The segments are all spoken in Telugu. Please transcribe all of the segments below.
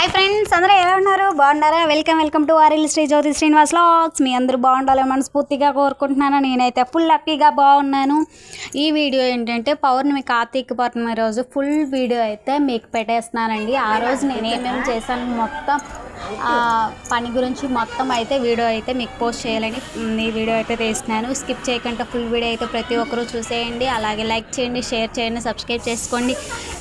హాయ్ ఫ్రెండ్స్ అందరూ ఎలా ఉన్నారు? బాగున్నారా? వెల్కమ్ వెల్కమ్ టు ఆరిల్ శ్రీ జ్యోతి శ్రీనివాస్ లాగ్స్ మీ అందరూ బాగుండాలని మనస్ఫూర్తిగా కోరుకుంటున్నాను. నేనైతే ఫుల్ హ్యాపీగా బాగున్నాను. ఈ వీడియో ఏంటంటే పౌర్ణమి కార్తీక పౌర్ణమి రోజు ఫుల్ వీడియో అయితే మీకు పెట్టేస్తున్నానండి. ఆ రోజు నేనేమేమి చేశాను? మొత్తం పని గురించి మొత్తం అయితే వీడియో అయితే మీకు పోస్ట్ చేయాలని ఈ వీడియో అయితే తీస్తున్నాను. స్కిప్ చేయకుండా ఫుల్ వీడియో అయితే ప్రతి ఒక్కరూ చూసేయండి. అలాగే లైక్ చేయండి షేర్ చేయండి సబ్స్క్రైబ్ చేసుకోండి.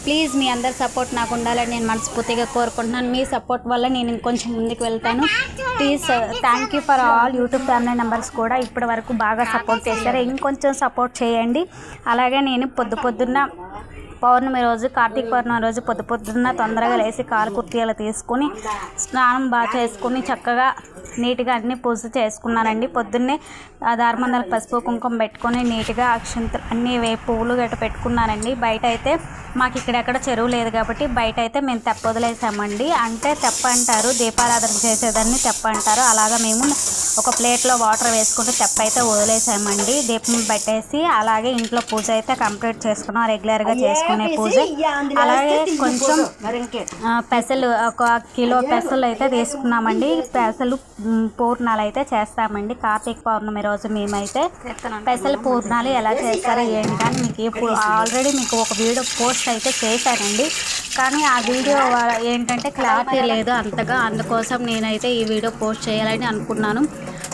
ప్లీజ్ మీ అందరి సపోర్ట్ నాకు ఉండాలని నేను మనస్ఫూర్తిగా కోరుకుంటున్నాను. మీ సపోర్ట్ వల్ల నేను ఇంకొంచెం ముందుకు వెళ్తాను. Please thank you for all YouTube family members కూడా ఇప్పటి వరకు బాగా సపోర్ట్ చేశారు. ఇంకొంచెం సపోర్ట్ చేయండి. అలాగే నేను పొద్దు పొద్దున్న పౌర్ణమి రోజు కార్తీక పౌర్ణమి రోజు పొద్దు పొద్దున్న తొందరగా లేచి కాలు కుర్తీలు తీసుకుని స్నానం బాగా చేసుకుని చక్కగా నీట్గా అన్ని పూజ చేసుకున్నానండి. పొద్దున్నే ఆ పసుపు కుంకుమ పెట్టుకొని నీట్గా అక్షంత అన్ని వే పువ్వులు గట్ట పెట్టుకున్నానండి. బయట అయితే మాకు ఇక్కడెక్కడ చెరువు లేదు కాబట్టి బయట అయితే మేము తెప్ప వదిలేసామండి. అంటే తెప్ప అంటారు దీపారాధన చేసేదాన్ని తెప్ప అంటారు. అలాగా మేము ఒక ప్లేట్లో వాటర్ వేసుకుంటూ తెప్ప అయితే వదిలేసామండి. దీపం పెట్టేసి అలాగే ఇంట్లో పూజ అయితే కంప్లీట్ చేసుకున్నాం. రెగ్యులర్గా చేసుకునే పూజ. అలాగే కొంచెం పెసలు ఒక కిలో పెసలు అయితే తీసుకున్నామండి. పెసలు పూర్ణాలు అయితే చేస్తామండి. కార్తీక పౌర్ణమి రోజు మేమైతే పెసలు పూర్ణాలు ఎలా చేస్తారో ఏంటి అని మీకు ఇప్పుడు ఆల్రెడీ మీకు ఒక వీడియో పోస్ట్ అయితే చేశానండి. కానీ ఆ వీడియో ఏంటంటే క్లారిటీ లేదు అంతగా. అందుకోసం నేనైతే ఈ వీడియో పోస్ట్ చేయాలని అనుకున్నాను.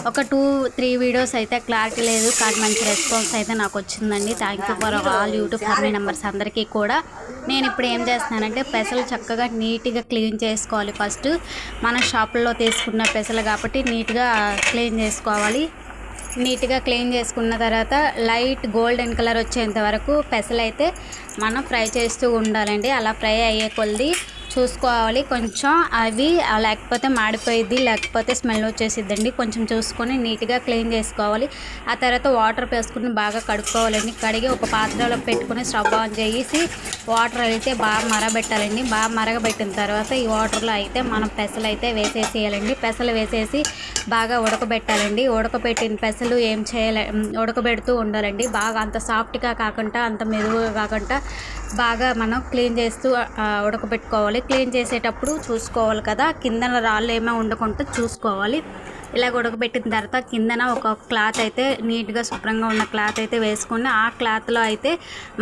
ఒక టూ త్రీ వీడియోస్ అయితే క్లారిటీ లేదు. కానీ మంచి రెస్పాన్స్ అయితే నాకు వచ్చిందండి. Thank you for all YouTube family members అందరికీ కూడా. నేను ఇప్పుడు ఏం చేస్తున్నానంటే పెసలు చక్కగా నీట్గా క్లీన్ చేసుకోవాలి ఫస్ట్. మన షాపుల్లో తీసుకున్న పెసలు కాబట్టి నీట్గా క్లీన్ చేసుకోవాలి. నీట్గా క్లీన్ చేసుకున్న తర్వాత లైట్ గోల్డెన్ కలర్ వచ్చేంత వరకు పెసలు అయితే మనం ఫ్రై చేస్తూ ఉండాలండి. అలా ఫ్రై అయ్యే కొలది చూసుకోవాలి కొంచెం. అవి లేకపోతే మాడిపోయిద్ది లేకపోతే స్మెల్ వచ్చేసిద్దండి. కొంచెం చూసుకొని నీట్గా క్లీన్ చేసుకోవాలి. ఆ తర్వాత వాటర్ వేసుకుని బాగా కడుక్కోవాలండి. కడిగి ఒక పాత్రలో పెట్టుకుని స్టవ్ ఆన్ చేసి వాటర్ అయితే బాగా మరగబెట్టాలండి బాగా మరగబెట్టిన తర్వాత ఈ వాటర్లో అయితే మనం పెసలు అయితే వేసేసేయాలండి. పెసలు వేసేసి బాగా ఉడకబెట్టాలండి. ఉడకబెట్టిన పెసలు ఏం చేయాలి ఉడకబెడుతూ ఉండాలండి. బాగా అంత సాఫ్ట్గా కాకుండా అంత మెరుగుగా కాకుండా బాగా మనం క్లీన్ చేస్తూ ఉడకబెట్టుకోవాలి. క్లీన్ చేసేటప్పుడు చూసుకోవాలి కదా. కిందన రాళ్ళు ఏమో ఉండకుండా చూసుకోవాలి. ఇలా ఉడకబెట్టిన తర్వాత కిందన ఒక క్లాత్ అయితే నీట్గా శుభ్రంగా ఉన్న క్లాత్ అయితే వేసుకొని ఆ క్లాత్లో అయితే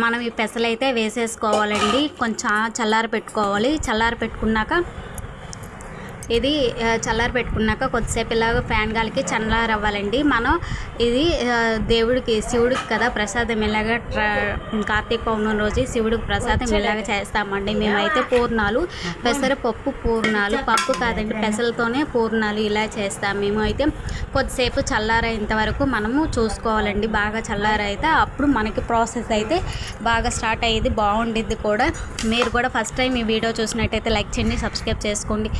మనం ఈ పెసలు అయితే వేసేసుకోవాలండి. కొంచెం చల్లారి పెట్టుకోవాలి చల్లారి పెట్టుకున్నాక ఇది చల్లారి పెట్టుకున్నాక కొద్దిసేపు ఇలాగ ఫ్యాన్ గాలికి చల్లారి అవ్వాలండి మనం ఇది దేవుడికి శివుడికి కదా ప్రసాదం ఇలాగ ట్ర- కార్తీక పౌర్ణమి రోజు శివుడికి ప్రసాదం ఇలాగ చేస్తామండి. మేమైతే పూర్ణాలు పెసరపప్పు పూర్ణాలు పప్పు కాదండి పెసలతోనే పూర్ణాలు ఇలా చేస్తాం. మేము అయితే కొద్దిసేపు చల్లారేంత వరకు మనము చూసుకోవాలండి. బాగా చల్లారైతే అప్పుడు మనకి ప్రాసెస్ అయితే బాగా స్టార్ట్ అయ్యేది బాగుండిద్ది కూడా. మీరు కూడా ఫస్ట్ టైం ఈ వీడియో చూసినట్టయితే లైక్ చేయండి సబ్స్క్రైబ్ చేసుకోండి.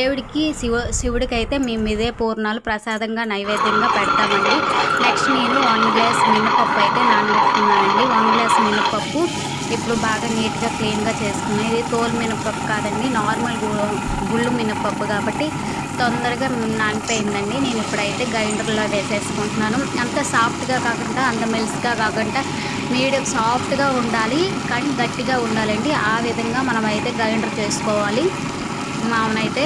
దేవుడికి శివ శివుడికి అయితే మేము ఇదే పూర్ణాలు ప్రసాదంగా నైవేద్యంగా పెడతామండి. నెక్స్ట్ నేను వన్ గ్లాస్ మినపప్పు అయితే నానబెట్టుకున్నానండి. వన్ గ్లాస్ మినపప్పు ఇప్పుడు బాగా నీట్గా క్లీన్గా చేసుకున్నాను. ఇది తోలు మినపప్పు కాదండి. నార్మల్ గు- గుళ్ళు మినపప్పు కాబట్టి తొందరగా నానిపోయిందండి. నేను ఇప్పుడైతే గ్రైండర్లో వేసేసుకుంటున్నాను. అంత సాఫ్ట్గా కాకుండా అంత మెల్స్గా కాకుండా మీడియం సాఫ్ట్గా ఉండాలి. కానీ గట్టిగా ఉండాలండి. ఆ విధంగా మనం అయితే గ్రైండర్ చేసుకోవాలి. మామనైతే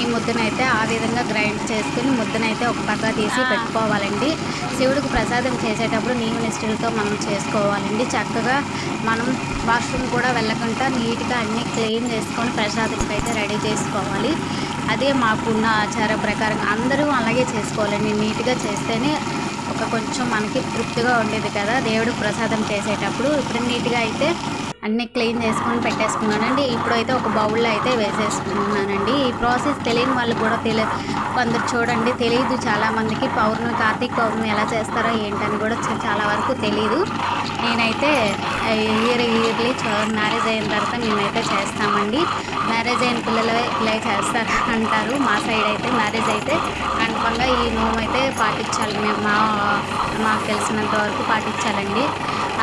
ఈ ముద్దనైతే ఆ విధంగా గ్రైండ్ చేసుకుని ముద్దనైతే ఒక పక్క తీసి పెట్టుకోవాలండి. శివుడికి ప్రసాదం చేసేటప్పుడు నీవు నిష్ఠలతో మనం చేసుకోవాలండి. చక్కగా మనం వాష్రూమ్ కూడా వెళ్ళకుండా నీట్గా అన్నీ క్లీన్ చేసుకొని ప్రసాదంకి అయితే రెడీ చేసుకోవాలి. అదే మాకున్న ఆచార ప్రకారం అందరూ అలాగే చేసుకోవాలండి. నీట్గా చేస్తేనే ఒక కొంచెం మనకి తృప్తిగా ఉండేది కదా. దేవుడికి ప్రసాదం చేసేటప్పుడు ఇప్పుడు నీట్గా అయితే అన్నీ క్లీన్ చేసుకొని పెట్టేసుకున్నానండి. ఇప్పుడైతే ఒక బౌల్లో అయితే వేసేసుకున్నానండి. ఈ ప్రాసెస్ తెలియని వాళ్ళు కూడా తెలియదు కొందరు చూడండి తెలియదు చాలామందికి పౌర్ణమి కార్తీక పౌర్ణమి ఎలా చేస్తారో ఏంటని కూడా చాలా వరకు తెలియదు నేనైతే ఇయర్ ఇయర్లీ మ్యారేజ్ అయిన తర్వాత మేమైతే చేస్తామండి. మ్యారేజ్ అయిన పిల్లలు ఇలా చేస్తారు అంటారు. మా సైడ్ అయితే మ్యారేజ్ అయితే కన్ఫామ్గా ఈ నోము అయితే పాటించాలి. మేము మా మాకు తెలిసినంత వరకు పాటించాలండి.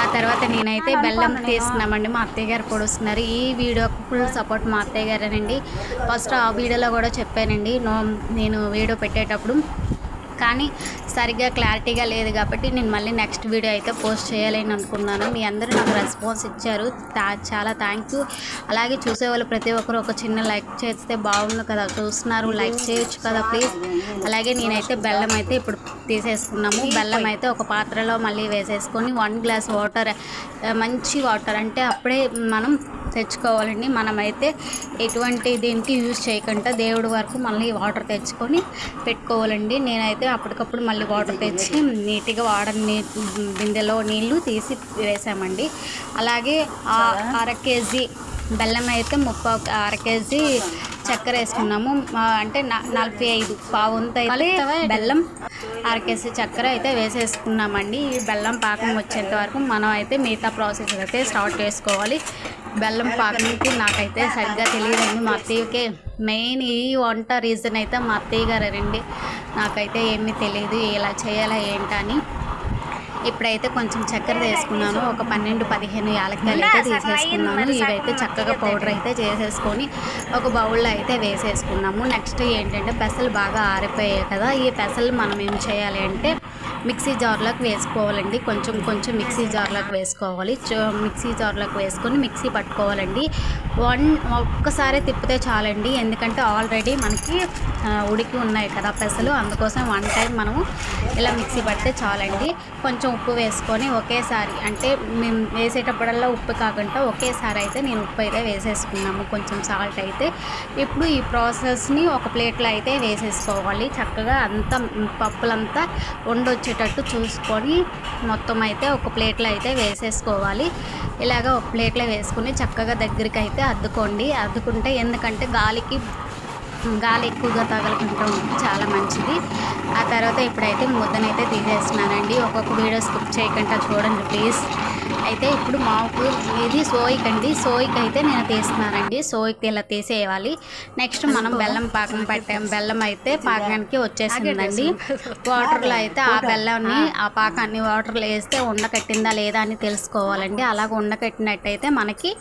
ఆ తర్వాత నేనైతే బెల్లం తీసుకున్నామండి. మా అత్తయ్య గారు పొడుస్తున్నారు ఈ వీడియోకి ఫుల్ సపోర్ట్ మా అత్తయ్య గారేనండి. ఫస్ట్ ఆ వీడియోలో కూడా చెప్పానండి. నో నేను వీడియో పెట్టేటప్పుడు కానీ సరిగ్గా క్లారిటీగా లేదు కాబట్టి నేను మళ్ళీ నెక్స్ట్ వీడియో అయితే పోస్ట్ చేయాలని అనుకున్నాను. మీ అందరూ నాకు రెస్పాన్స్ ఇచ్చారు. చాలా థ్యాంక్ యూ. అలాగే చూసేవాళ్ళు ప్రతి ఒక్కరు ఒక చిన్న లైక్ చేస్తే బాగుంది కదా. చూస్తున్నారు లైక్ చేయొచ్చు కదా ప్లీజ్. అలాగే నేనైతే బెల్లం అయితే ఇప్పుడు తీసేసుకున్నాము. బెల్లం అయితే ఒక పాత్రలో మళ్ళీ వేసేసుకొని వన్ గ్లాస్ వాటర్ మంచి వాటర్ అంటే అప్పుడే మనం తెచ్చుకోవాలండి. మనమైతే ఎటువంటి దీనికి యూజ్ చేయకుండా దేవుడి వరకు మళ్ళీ వాటర్ తెచ్చుకొని పెట్టుకోవాలండి. నేనైతే అప్పటికప్పుడు మళ్ళీ వాటర్ తెచ్చి నీట్గా వాడని నీ బిందెలో నీళ్ళు తీసి వేసామండి. అలాగే అర కేజీ బెల్లం అయితే ముప్పై అర కేజీ చక్కెర వేసుకున్నాము. అంటే నలభై ఐదు పావుంత బెల్లం అర కేజీ చక్కెర అయితే వేసేసుకున్నామండి. ఈ బెల్లం పాకం వచ్చేంత వరకు మనం అయితే మిగతా ప్రాసెస్ అయితే స్టార్ట్ చేసుకోవాలి. బెల్లం పాకానికి నాకైతే సరిగ్గా తెలియదండి మా అత్తయ్యకే. మెయిన్ ఈ వంట రీజన్ అయితే మా అత్తయ్య గారు రండి నాకైతే ఏమీ తెలియదు ఎలా చేయాలా ఏంటని. ఇప్పుడైతే కొంచెం చక్కెర వేసుకున్నాను ఒక పన్నెండు పదిహేను యాలక్కాయలు అయితే తీసేసుకున్నాను. ఇవైతే చక్కగా పౌడర్ అయితే చేసేసుకొని ఒక బౌల్లో అయితే వేసేసుకున్నాము. నెక్స్ట్ ఏంటంటే పెసలు బాగా ఆరిపోయాయి కదా. ఈ పెసలు మనం ఏం చేయాలి అంటే మిక్సీ జార్లోకి వేసుకోవాలండి. కొంచెం కొంచెం మిక్సీ జార్లోకి వేసుకోవాలి. మిక్సీ జార్లోకి వేసుకొని మిక్సీ పట్టుకోవాలండి. వన్ ఒక్కసారి తిప్పితే చాలండి. ఎందుకంటే ఆల్రెడీ మనకి ఉడికి ఉన్నాయి కదా పెసలు. అందుకోసం వన్ టైం మనము ఇలా మిక్సీ పడితే చాలండి. కొంచెం ఉప్పు వేసుకొని ఒకేసారి అంటే మేము వేసేటప్పుడల్లా ఉప్పు కాకుండా ఒకేసారి అయితే నేను ఉప్పు అయితే వేసేసుకున్నాము కొంచెం సాల్ట్ అయితే. ఇప్పుడు ఈ ప్రాసెస్ని ఒక ప్లేట్లో అయితే వేసేసుకోవాలి చక్కగా అంతా పప్పులంతా వండొచ్చేటట్టు చూసుకొని మొత్తం అయితే ఒక ప్లేట్లో అయితే వేసేసుకోవాలి. ఇలాగ ఒక ప్లేట్లో వేసుకుని చక్కగా దగ్గరికి అయితే అద్దుకోండి అద్దుకుంటే ఎందుకంటే గాలికి గాలి ఎక్కువగా తగలకుండా ఉంటుంది చాలా మంచిది. ఆ తర్వాత ఇప్పుడైతే ముద్దనైతే తీసేస్తున్నానండి. ఒక్కొక్క వీడియో స్కిప్ చేయకుండా చూడండి ప్లీజ్. అయితే ఇప్పుడు మాకు ఇది సోయిక్ అండి సోయిక్ అయితే నేను తీస్తున్నానండి. సోయిక్ ఇలా తీసేయాలి. నెక్స్ట్ మనం బెల్లం పాకం పెట్టాం. బెల్లం అయితే పాకానికి వచ్చేసిందండి. వాటర్లో అయితే ఆ బెల్లాన్ని ఆ. పాకాన్ని వాటర్లో వేస్తే ఉండకట్టిందా లేదా అని తెలుసుకోవాలండి. అలాగ ఉండకట్టినట్టయితే మనకి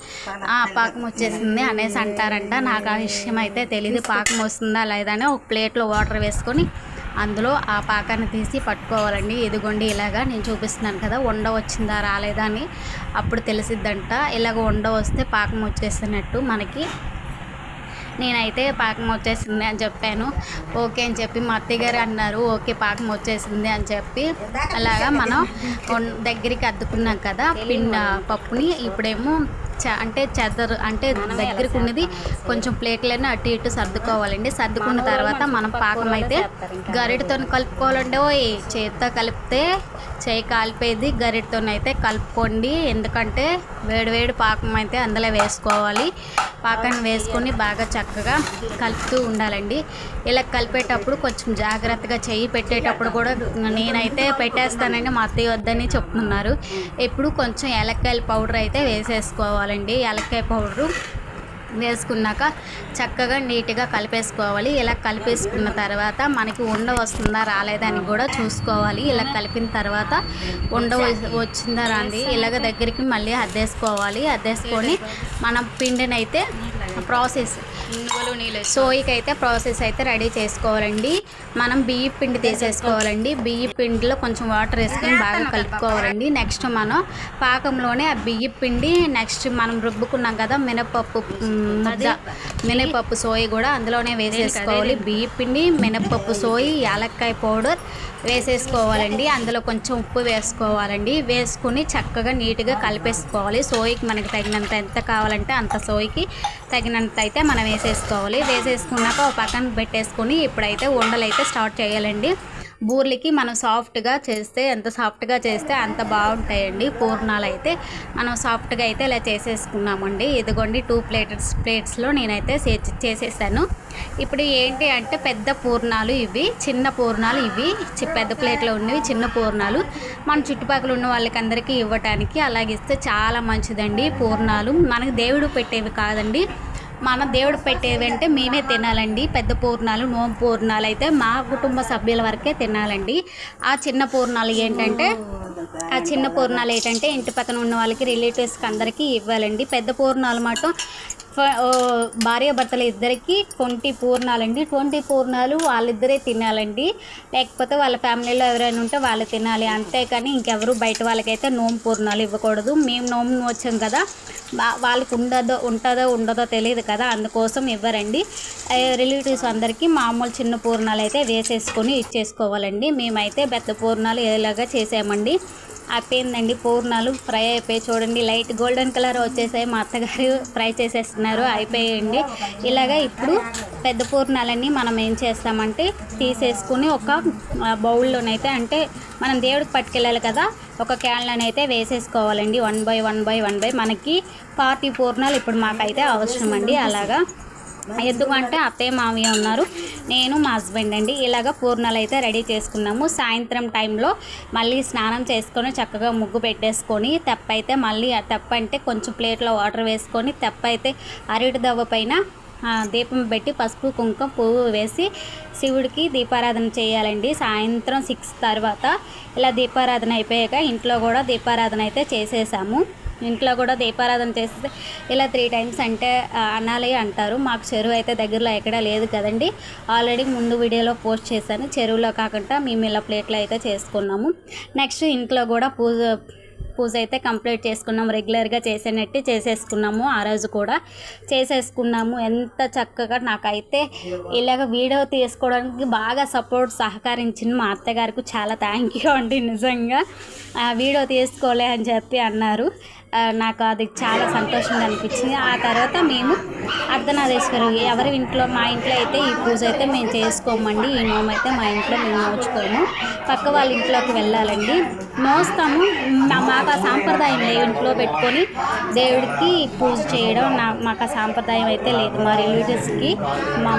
ఆ పాకం వచ్చేసింది అనేసి అంటారంట. నాకు ఆ విషయం అయితే తెలియదు పాకం వస్తుందా లేదా అని ఒక ప్లేట్లో వాటర్ వేసుకొని అందులో ఆ పాకాన్ని తీసి పట్టుకోవాలండి. ఇదిగోండి ఇలాగా నేను చూపిస్తున్నాను కదా వండ వచ్చిందా రాలేదా అని అప్పుడు తెలిసిద్దంట. ఇలాగ వండ వస్తే పాకం వచ్చేసినట్టు మనకి. నేనైతే పాకం వచ్చేసింది అని చెప్పాను. ఓకే అని చెప్పి మా అత్తయ్య గారు అన్నారు. ఓకే పాకం వచ్చేసింది అని చెప్పి. అలాగా మనం వన్- దగ్గరికి అద్దుకున్నాం కదా పిన్న పప్పుని. ఇప్పుడేమో అంటే చెదరు అంటే దగ్గరికి ఉన్నది కొంచెం ప్లేట్లైనా అటు ఇటు సర్దుకోవాలండి. సర్దుకున్న తర్వాత మనం పాకం అయితే గరిటతో కలుపుకోవాలండి. ఓయ్ చేత్తో కలిపితే చేయి కాలిపోయేది గరిటతోనైతే కలుపుకోండి. ఎందుకంటే వేడివేడి పాకం అయితే అందులో వేసుకోవాలి. పాకాన్ని వేసుకొని బాగా చక్కగా కలుపుతూ ఉండాలండి. ఇలా కలిపేటప్పుడు కొంచెం జాగ్రత్తగా చెయ్యి పెట్టేటప్పుడు కూడా నేనైతే పెట్టేస్తానండి. మా అత్తయ్య వద్దని చెప్తున్నారు. ఇప్పుడు కొంచెం ఏలక్కాయల పౌడర్ అయితే వేసేసుకోవాలండి యాలక్కాయ పౌడరు వేసుకున్నాక చక్కగా నీట్గా కలిపేసుకోవాలి. ఇలా కలిపేసుకున్న తర్వాత మనకి ఉండ వస్తుందా రాలేదా అని కూడా చూసుకోవాలి. ఇలా కలిపిన తర్వాత ఉండ వచ్చిందా రాంది ఇలాగ దగ్గరికి మళ్ళీ అద్దేసుకోవాలి. అద్దేసుకొని మనం పిండిని అయితే ప్రాసెస్ సోయికి అయితే ప్రాసెస్ అయితే రెడీ చేసుకోవాలండి. మనం బియ్య పిండి తీసేసుకోవాలండి. బియ్య పిండిలో కొంచెం వాటర్ వేసుకొని బాగా కలుపుకోవాలండి. నెక్స్ట్ మనం పాకంలోనే ఆ బియ్య పిండి నెక్స్ట్ మనం రుబ్బుకున్నాం కదా మినపప్పు మినపప్పు సోయి కూడా అందులోనే వేసేసుకోవాలి. బియ్య పిండి మినపప్పు సోయి యాలక్కాయ పౌడర్ వేసేసుకోవాలండి. అందులో కొంచెం ఉప్పు వేసుకోవాలండి. వేసుకుని చక్కగా నీట్గా కలిపేసుకోవాలి. సోయికి మనకి తగినంత ఎంత కావాలంటే అంత సోయికి తగినంత అయితే మనం వేసేసుకోవాలి. వేసేసుకున్నాక ఒక పక్కన పెట్టేసుకొని ఇప్పుడైతే ఉండలు అయితే స్టార్ట్ చేయాలండి. బూర్లకి మనం సాఫ్ట్గా చేస్తే ఎంత సాఫ్ట్గా చేస్తే అంత బాగుంటాయండి. పూర్ణాలు అయితే మనం సాఫ్ట్గా అయితే ఇలా చేసేసుకున్నామండి. ఇదిగోండి టూ ప్లేటర్స్ ప్లేట్స్లో నేనైతే చే- చేసేసాను. ఇప్పుడు ఏంటి అంటే పెద్ద పూర్ణాలు ఇవి చిన్న పూర్ణాలు ఇవి చి- పెద్ద ప్లేట్లో ఉన్నవి చిన్న పూర్ణాలు. మన చుట్టుపక్కల ఉన్న వాళ్ళకి అందరికీ ఇవ్వటానికి అలాగే ఇస్తే చాలా మంచిదండి పూర్ణాలు. మనకి దేవుడు పెట్టేవి కాదండి. మన దేవుడు పెట్టేవంటే మేమే తినాలండి. పెద్ద పూర్ణాలు నోము పూర్ణాలు అయితే మా కుటుంబ సభ్యుల వరకే తినాలండి. ఆ చిన్న పూర్ణాలు ఏంటంటే ఆ చిన్న పూర్ణాలు ఏంటంటే ఇంటి పక్కన ఉన్న వాళ్ళకి రిలేటివ్స్కి అందరికీ ఇవ్వాలండి. పెద్ద పూర్ణాలు మాత్రం భార్య భర్తలు ఇద్దరికి ట్వంటీ పూర్ణాలండి. ట్వంటీ పూర్ణాలు వాళ్ళిద్దరే తినాలండి. లేకపోతే వాళ్ళ ఫ్యామిలీలో ఎవరైనా ఉంటే వాళ్ళు తినాలి. అంతేకాని ఇంకెవరు బయట వాళ్ళకైతే నోము పూర్ణాలు ఇవ్వకూడదు. మేము నోము వచ్చాం కదా వాళ్ళకి ఉండదో ఉంటుందో ఉండదో తెలియదు కదా అందుకోసం ఇవ్వరండి. రిలేటివ్స్ అందరికీ మామూలు చిన్న పూర్ణాలు అయితే వేసేసుకొని ఇచ్చేసుకోవాలండి. మేమైతే పెద్ద పూర్ణాలు ఏలాగా చేసామండి. అయిపోయిందండి పూర్ణాలు ఫ్రై అయిపోయి చూడండి. లైట్ గోల్డెన్ కలర్ వచ్చేసాయి. మా అత్తగారు ఫ్రై చేసేస్తున్నారు. అయిపోయాయండి ఇలాగ ఇప్పుడు పెద్ద పూర్ణాలన్నీ మనం ఏం చేస్తామంటే తీసేసుకుని ఒక బౌల్లోనైతే అంటే మనం దేవుడికి పట్టుకెళ్ళాలి కదా ఒక క్యాన్లోనైతే వేసేసుకోవాలండి. One by one by one by. మనకి పార్టీ పూర్ణాలు ఇప్పుడు మాకైతే అవసరం అండి అలాగా ఎందుకంటే అత్తయ్య మామయ్య ఉన్నారు. నేను మా హస్బెండ్ అండి. ఇలాగ పూర్ణాలు అయితే రెడీ చేసుకున్నాము. సాయంత్రం టైంలో మళ్ళీ స్నానం చేసుకొని చక్కగా ముగ్గు పెట్టేసుకొని తెప్ప అయితే మళ్ళీ ఆ తెప్ప అంటే కొంచెం ప్లేట్లో వాటర్ వేసుకొని తెప్ప అయితే అరటి దవ్వ పైన దీపం పెట్టి పసుపు కుంకుమ పువ్వు వేసి శివుడికి దీపారాధన చేయాలండి. సాయంత్రం సిక్స్ తర్వాత ఇలా దీపారాధన అయిపోయాక ఇంట్లో కూడా దీపారాధన అయితే చేసేసాము. ఇంట్లో కూడా దీపారాధన చేస్తే ఇలా త్రీ టైమ్స్ అంటే అనాలి అంటారు. మాకు చెరువు అయితే దగ్గరలో ఎక్కడా లేదు కదండి. ఆల్రెడీ ముందు వీడియోలో పోస్ట్ చేశాను. చెరువులో కాకుండా మేము ఇలా ప్లేట్లో అయితే చేసుకున్నాము. నెక్స్ట్ ఇంట్లో కూడా పూజ పూజ అయితే కంప్లీట్ చేసుకున్నాము. రెగ్యులర్గా చేసేనట్టు చేసేసుకున్నాము ఆ రోజు కూడా. చేసేసుకున్నాము. ఎంత చక్కగా నాకైతే ఇలాగ వీడియో తీసుకోవడానికి బాగా సపోర్ట్ సహకరించింది మా అత్తగారికి. చాలా థ్యాంక్ యూ అండి నిజంగా. ఆ, వీడియో తీసుకోలే అని చెప్పి అన్నారు. నాకు అది చాలా సంతోషంగా అనిపించింది. ఆ తర్వాత మేము అర్ధనాదేశ్వరు ఎవరి ఇంట్లో మా ఇంట్లో అయితే ఈ పూజ అయితే మేము చేసుకోమండి. ఈ నోము అయితే మా ఇంట్లో మేము నోచుకోము. పక్క వాళ్ళ ఇంట్లోకి వెళ్ళాలండి. నోస్తాము. మాకు ఆ సాంప్రదాయం లేదు ఇంట్లో పెట్టుకొని దేవుడికి పూజ చేయడం. నా మాకు ఆ సాంప్రదాయం అయితే లేదు. మా రిలేటివ్స్కి మా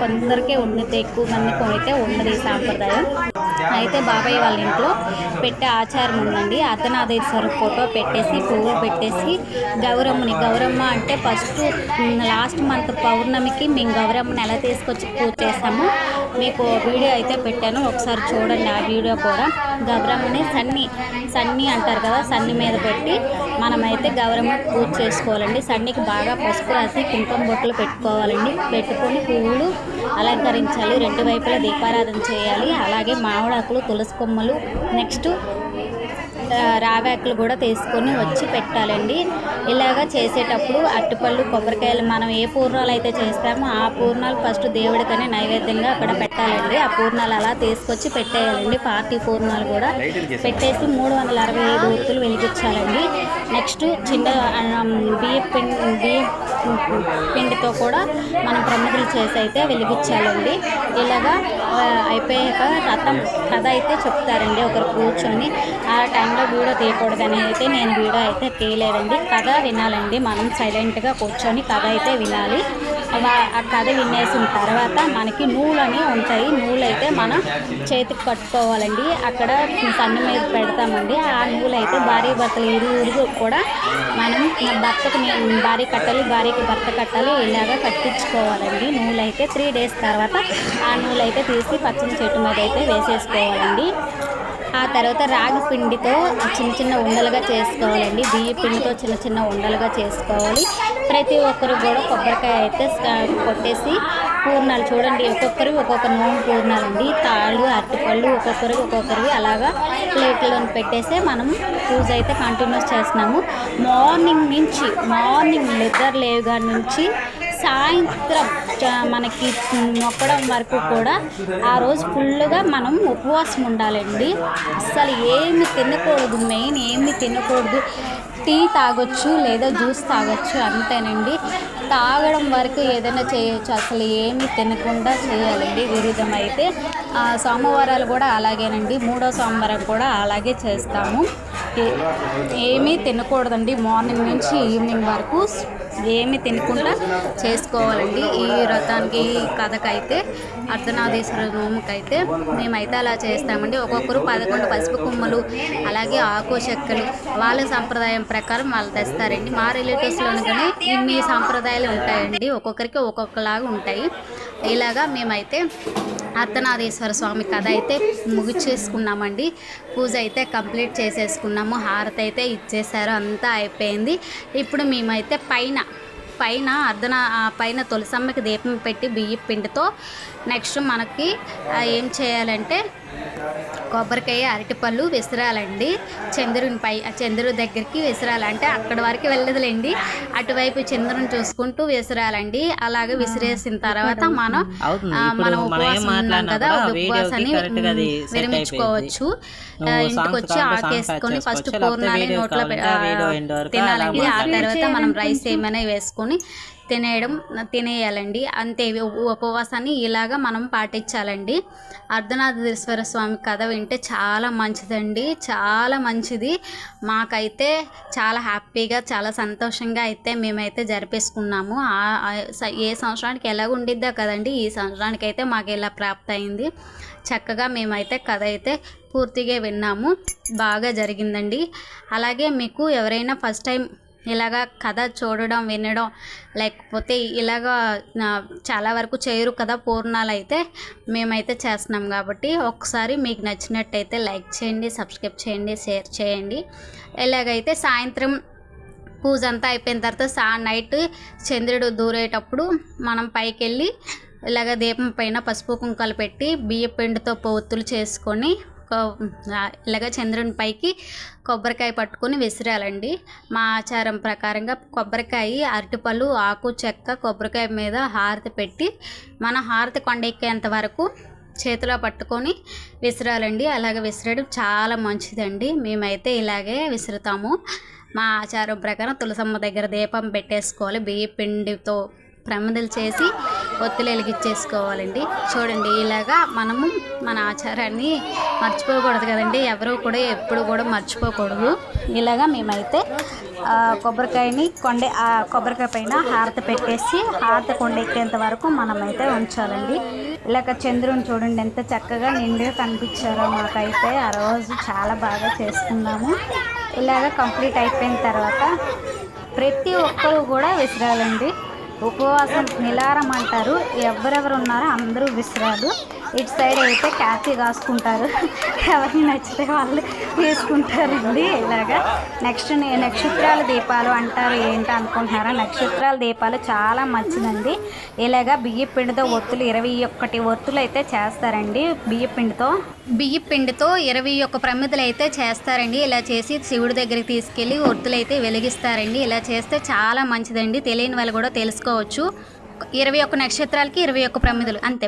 కొందరికే ఉండదు ఎక్కువ మందికి అయితే ఉండదు ఈ సాంప్రదాయం. అయితే బాబాయ్ వాళ్ళ ఇంట్లో పెట్టే ఆచారం ఉందండి. అర్ధనాథేశ్వర ఫోటో పెట్టేసి పువ్వు పెట్టేసి గౌరమ్మని గౌరమ్మ అంటే ఫస్ట్ లాస్ట్ మంత్ పౌర్ణమికి మేము గౌరమ్మని ఎలా తీసుకొచ్చి పూజ చేస్తాము మీకు వీడియో అయితే పెట్టాను. ఒకసారి చూడండి ఆ వీడియో కూడా. గౌరమ్మని సన్ని సన్ని అంటారు కదా సన్ని మీద పెట్టి మనమైతే గౌరమ్మ పూజ చేసుకోవాలండి. సన్నికి బాగా పసుపు రాసి కుంకుమ బొట్లు పెట్టుకోవాలండి. పెట్టుకొని పువ్వులు అలంకరించాలి. రెండు వైపులా దీపారాధన చేయాలి. అలాగే మామిడాకులు తులసి కొమ్మలు నెక్స్ట్ రావాకులు కూడా తీసుకొని వచ్చి పెట్టాలండి. ఇలాగ చేసేటప్పుడు అట్టుపళ్ళు కొబ్బరికాయలు మనం ఏ పూర్ణాలు అయితే చేస్తామో ఆ పూర్ణాలు ఫస్ట్ దేవుడికనే నైవేద్యంగా అక్కడ పెట్టాలండి. ఆ పూర్ణాలు అలా తీసుకొచ్చి పెట్టేయాలండి. పార్టీ పూర్ణాలు కూడా పెట్టేసి మూడు వందల అరవై ఐదు ఒత్తులు వెలిగించాలండి. నెక్స్ట్ చిన్న ఆ, బియ్య బియ్య పిండితో కూడా మనం ప్రమిదలు చేసి అయితే వెలిగించాలండి. ఇలాగా అయిపోయాక రథం కథ అయితే చెప్తారండి. ఒకరు కూర్చొని ఆ టైంలో వీడియో తీయకూడదని అయితే నేను వీడియో అయితే తీయలేదండి. కథ వినాలండి. మనం సైలెంట్గా కూర్చొని కథ అయితే వినాలి. వా- ఆ కథ వినేసిన తర్వాత మనకి నూలని ఉంటాయి. నూలు అయితే మనం చేతికి కట్టుకోవాలండి. అక్కడ సన్న మీద పెడతామండి. ఆ నూలు అయితే భార్య భర్తలు ఇరువురు కూడా మనం భర్తకు నే- భార్య కట్టాలి భార్యకి భర్త కట్టాలి ఇలాగా కట్టించుకోవాలండి. నూలు అయితే త్రీ డేస్ తర్వాత ఆ నూలు అయితే తీసి పచ్చని చెట్టు మీద అయితే వేసేసుకోవాలండి. ఆ తర్వాత రాగి పిండితో చిన్న చిన్న ఉండలుగా చేసుకోవాలండి. బియ్య పిండితో చిన్న చిన్న ఉండలుగా చేసుకోవాలి. ప్రతి ఒక్కరు కూడా కొబ్బరికాయ అయితే కొట్టేసి పూర్ణాలు చూడండి. ఒక్కొక్కరు ఒక్కొక్క నూనె పూర్ణాలు అండి తాళ్ళు అరటిపళ్ళు ఒక్కొక్కరు ఒక్కొక్కరివి అలాగా ప్లేట్లో పెట్టేసి మనం పూజ అయితే కంటిన్యూస్ చేస్తున్నాము. మార్నింగ్ నుంచి మార్నింగ్ నిద్ర లేవుగా నుంచి సాయంత్రం చ- మనకి నొక్కడం వరకు కూడా ఆ రోజు ఫుల్గా మనం ఉపవాసం ఉండాలండి. అస్సలు ఏమి తినకూడదు మెయిన్ ఏమి తినకూడదు. టీ తాగొచ్చు లేదా జ్యూస్ తాగొచ్చు అంతేనండి. తాగడం వరకు ఏదైనా చేయొచ్చు. అసలు ఏమి తినకుండా చేయాలండి. విరుద్ధం అయితే సోమవారాలు కూడా అలాగేనండి. మూడో సోమవారం కూడా అలాగే చేస్తాము. ఏ- ఏమీ తినకూడదండి. మార్నింగ్ నుంచి ఈవినింగ్ వరకు ఏమి తినకుండా చేసుకోవాలండి. ఈ వ్రతానికి ఈ కథకైతే అర్ధనాదేశ్వర నోముకైతే మేమైతే అలా చేస్తామండి. ఒక్కొక్కరు పదకొండు పసుపు కొమ్మలు అలాగే ఆకు చెక్కలు వాళ్ళ సంప్రదాయం ప్రకారం వాళ్ళు తెస్తారండి. మా రిలేటివ్స్లోని కానీ ఇన్ని సాంప్రదాయాలు ఉంటాయండి. ఒక్కొక్కరికి ఒక్కొక్కలాగా ఉంటాయి. ఇలాగా మేమైతే అర్ధనాదేశ్వర స్వామి కథ అయితే ముగిచేసుకున్నామండి. పూజ అయితే కంప్లీట్ చేసేసుకున్నాము. హారతి అయితే ఇచ్చేసారు అంతా అయిపోయింది. ఇప్పుడు మేమైతే పైన పైన అర్ధన పైన తులసమ్మకి దీపం పెట్టి బియ్య పిండితో నెక్స్ట్ మనకి ఏం చేయాలంటే కొబ్బరికాయ అరటిపళ్ళు విసిరాలండి. చంద్రుని పై ఆ చంద్రుడి దగ్గరికి విసిరాలి. అంటే అక్కడ వరకు వెళ్ళదులేండి. అటువైపు చంద్రుని చూసుకుంటూ విసిరాలండి. అలాగే విసిరేసిన తర్వాత మనం మనం ఉపవాసం ఉన్నాం కదా ఉపవాసాన్ని విరమించుకోవచ్చు. ఇంటికి వచ్చి ఆకేసుకొని ఫస్ట్. పూర్ణాన్ని నోట్లో తినాలండి. ఆ. తర్వాత మనం రైస్ ఏమైనా వేసుకొని తినేయడం తినేయాలండి. అంతే ఉపవాసాన్ని ఇలాగా మనం పాటించాలండి. అర్ధనాథేశ్వర స్వామి కథ వింటే చాలా మంచిదండి. చాలా మంచిది. మాకైతే చాలా హ్యాపీగా చాలా సంతోషంగా అయితే మేమైతే జరిపేసుకున్నాము. ఏ సంవత్సరానికి ఎలా ఉండిద్దా కదండి ఈ సంవత్సరానికి అయితే మాకు ఇలా ప్రాప్తి అయింది చక్కగా మేమైతే కథ అయితే పూర్తిగా విన్నాము. బాగా జరిగిందండి. అలాగే మీకు ఎవరైనా ఫస్ట్ టైం ఇలాగా కథ చూడడం వినడం లేకపోతే ఇలాగా చాలా వరకు చేయరు కదా పూర్ణాలు అయితే మేమైతే చేస్తున్నాం కాబట్టి ఒకసారి మీకు నచ్చినట్టయితే లైక్ చేయండి సబ్స్క్రైబ్ చేయండి షేర్ చేయండి. ఇలాగైతే సాయంత్రం పూజ అంతా అయిపోయిన తర్వాత సా నైట్ చంద్రుడు దూరేటప్పుడు మనం పైకి వెళ్ళి ఇలాగ దీపం పైన పసుపు కుంకాలు పెట్టి బియ్య పిండితో పొత్తులు చేసుకొని ఇలాగ చంద్రుని పైకి కొబ్బరికాయ పట్టుకొని విసిరాలండి. మా ఆచారం ప్రకారంగా కొబ్బరికాయ అరటిపళ్ళు ఆకు చెక్క కొబ్బరికాయ మీద హారతి పెట్టి మన హారతి కొండెక్కేంత వరకు చేతిలో పట్టుకొని విసిరాలండి. అలాగే విసిరడం చాలా మంచిదండి. మేమైతే ఇలాగే విసురుతాము. మా ఆచారం ప్రకారం తులసమ్మ దగ్గర దీపం పెట్టేసుకోవాలి. బియ్య పిండితో ప్రమిదలు చేసి ఒత్తులు వెలిగించేసుకోవాలండి చూడండి ఇలాగా మనము మన ఆచారాన్ని మర్చిపోకూడదు కదండి. ఎవరు కూడా ఎప్పుడు కూడా మర్చిపోకూడదు. ఇలాగా మేమైతే కొబ్బరికాయని కొండే ఆ కొబ్బరికాయ పైన హారతి పెట్టేసి హారతి కొండెక్కేంత వరకు మనమైతే ఉంచాలండి. ఇలాగ చంద్రుని చూడండి ఎంత చక్కగా నిండుగా కనిపించారో మాకైతే ఆ రోజు చాలా బాగా చేసుకున్నాము. ఇలాగ కంప్లీట్ అయిపోయిన తర్వాత ప్రతి ఒక్కరు కూడా విసిరాలండి. ఉపవాసం నిలారం అంటారు. ఎవరెవరు ఉన్నారో అందరూ విసిరారు ఇటు సైడ్ అయితే క్యాఫీ కాసుకుంటారు. ఎవరికి నచ్చితే వాళ్ళు తీసుకుంటారండి ఇలాగా. నెక్స్ట్ నక్షత్రాల దీపాలు అంటారు. ఏంటి అనుకుంటున్నారా? నక్షత్రాల దీపాలు చాలా మంచిదండి. ఇలాగా బియ్య పిండితో ఒత్తులు ఇరవై ఒక్కటి ఒత్తులు అయితే చేస్తారండి బియ్య పిండితో. బియ్య పిండితో ఇరవై ఒక్క ప్రమిదలు అయితే చేస్తారండి. ఇలా చేసి శివుడి దగ్గరికి తీసుకెళ్ళి ఒత్తులు అయితే వెలిగిస్తారండి. ఇలా చేస్తే చాలా మంచిదండి. తెలియని వాళ్ళు కూడా తెలుసుకో తెలుసుకోవచ్చు ఇరవై ఒక్క నక్షత్రాలకి ఇరవై ఒక్క ప్రమిదలు అంతే.